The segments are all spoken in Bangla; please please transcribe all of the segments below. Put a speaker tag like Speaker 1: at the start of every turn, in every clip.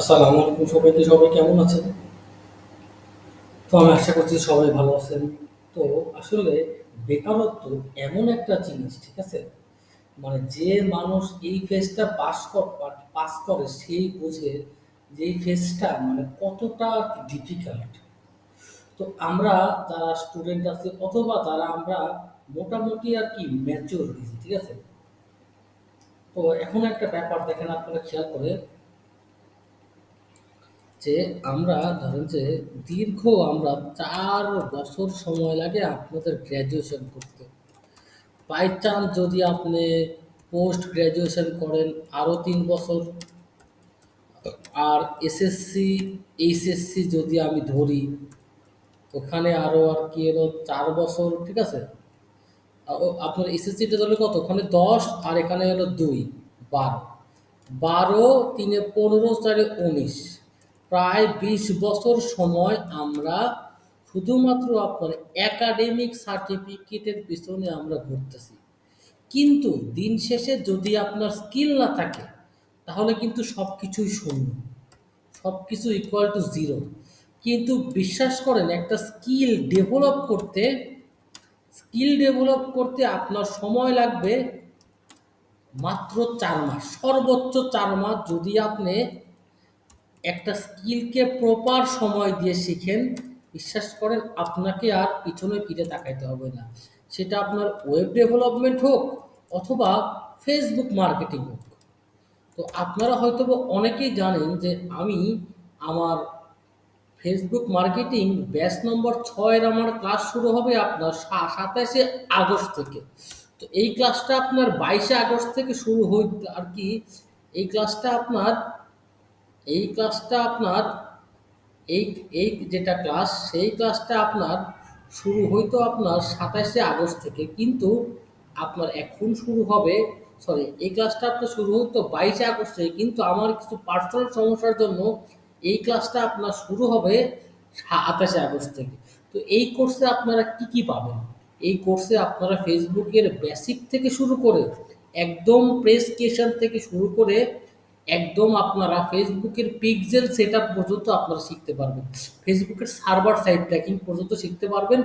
Speaker 1: আসসালামু আলাইকুম সবাইকে, সবাই কেমন আছেন? তো আমি আশা করছি সবাই ভালো আছেন। তো আসলে বেকারত্ব এমন একটা জিনিস, ঠিক আছে? মানে যে মানুষ এই ফেজটা পাস পাস করে সেই বোঝে যে এই ফেজটা মানে কতটা ডিফিকাল্ট তো আমরা যারা স্টুডেন্ট আছি, অথবা যারা আমরা মোটামুটি আর কি ম্যাচিওর হয়েছি, ঠিক আছে? তো এখন একটা ব্যাপার দেখেন, আপনারা খেয়াল করে যে আমরা ধরেন যে দীর্ঘ আমরা চার বছর সময় লাগে আপনাদের গ্র্যাজুয়েশন করতে। বাই চান্স যদি আপনি পোস্ট গ্র্যাজুয়েশন করেন আরও তিন বছর। আর এসএসসি এইচএসসি যদি আমি ধরি, ওখানে আরও আর কি এলো চার বছর, ঠিক আছে? আপনার এসএসসিটা ধরলে কত? ওখানে দশ আর এখানে হলো দুই, বারো। বারো, তিনে পনেরো, চারে উনিশ। প্রায় বিশ বছর সময় আমরা শুধুমাত্র আপনার একাডেমিক সার্টিফিকেটের পিছনে আমরা ঘুরতেছি। কিন্তু দিন শেষে যদি আপনার স্কিল না থাকে, তাহলে কিন্তু সব কিছুই শূন্য। সব কিছু ইকুয়াল টু জিরো কিন্তু বিশ্বাস করেন, একটা স্কিল ডেভেলপ করতে স্কিল ডেভেলপ করতে আপনার সময় লাগবে মাত্র চার মাস। সর্বোচ্চ চার মাস যদি আপনি একটা স্কিলকে প্রপার সময় দিয়ে শিখেন, বিশ্বাস করেন আপনাকে আর পিছনে ফিরে তাকাইতে হবে না। সেটা আপনার ওয়েব ডেভেলপমেন্ট হোক অথবা ফেসবুক মার্কেটিং হোক। তো আপনারা হয়তো অনেকেই জানেন যে আমি আমার ফেসবুক মার্কেটিং ব্যাচ নম্বর ছয়ের আমার ক্লাস শুরু হবে আপনার সাতাশে আগস্ট থেকে। তো এই ক্লাসটা আপনার বাইশে আগস্ট থেকে শুরু হই আর কি, এই ক্লাসটা আপনার এই ক্লাসটা আপনার, এই এই যেটা ক্লাস সেই ক্লাসটা আপনার শুরু হইতো আপনার সাতাশে আগস্ট থেকে, কিন্তু আপনার এখন শুরু হবে সরি এই ক্লাসটা আপনার শুরু হতো বাইশে আগস্ট থেকে, কিন্তু আমার কিছু পার্সোনাল সমস্যার জন্য এই ক্লাসটা আপনার শুরু হবে সাতাশে আগস্ট থেকে। তো এই কোর্সে আপনারা কি কি পাবেন? এই কোর্সে আপনারা ফেসবুকের বেসিক থেকে শুরু করে, একদম প্রেসক্রিপশন থেকে শুরু করে একদম আপনারা ফেসবুকের পিক্সেল সেট পর্যন্ত আপনারা শিখতে পারবেন। ফেসবুকের সার্ভার সাইড ট্র্যাকিং পর্যন্ত শিখতে পারবেন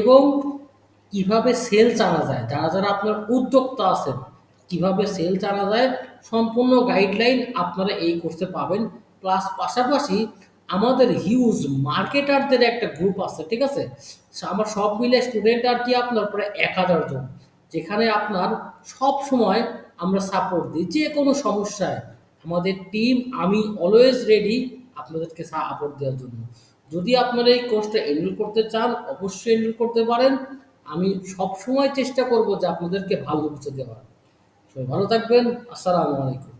Speaker 1: এবং কীভাবে সেলস আনা যায়, যারা যারা আপনার উদ্যোক্তা আছেন, কীভাবে সেলস আনা যায়, সম্পূর্ণ গাইডলাইন আপনারা এই কোর্সে পাবেন। প্লাস পাশাপাশি আমাদের হিউজ মার্কেটারদের একটা গ্রুপ আছে, ঠিক আছে? আমার সব মিলে স্টুডেন্ট আর কি আপনার প্রায় এক হাজার জন। যেখানে আপনার সব সময় আমরা সাপোর্ট দিই যে কোনো সমস্যায়। আমাদের টিম আমি অলওয়েজ রেডি আপনাদেরকে সাপোর্ট দেওয়ার জন্য। যদি আপনারা এই কোর্সটা এনরোল করতে চান, অবশ্যই এনরোল করতে পারেন। আমি সবসময় চেষ্টা করব যে আপনাদেরকে ভালো কিছু দেওয়ার। সবাই ভালো থাকবেন। আসসালামু আলাইকুম।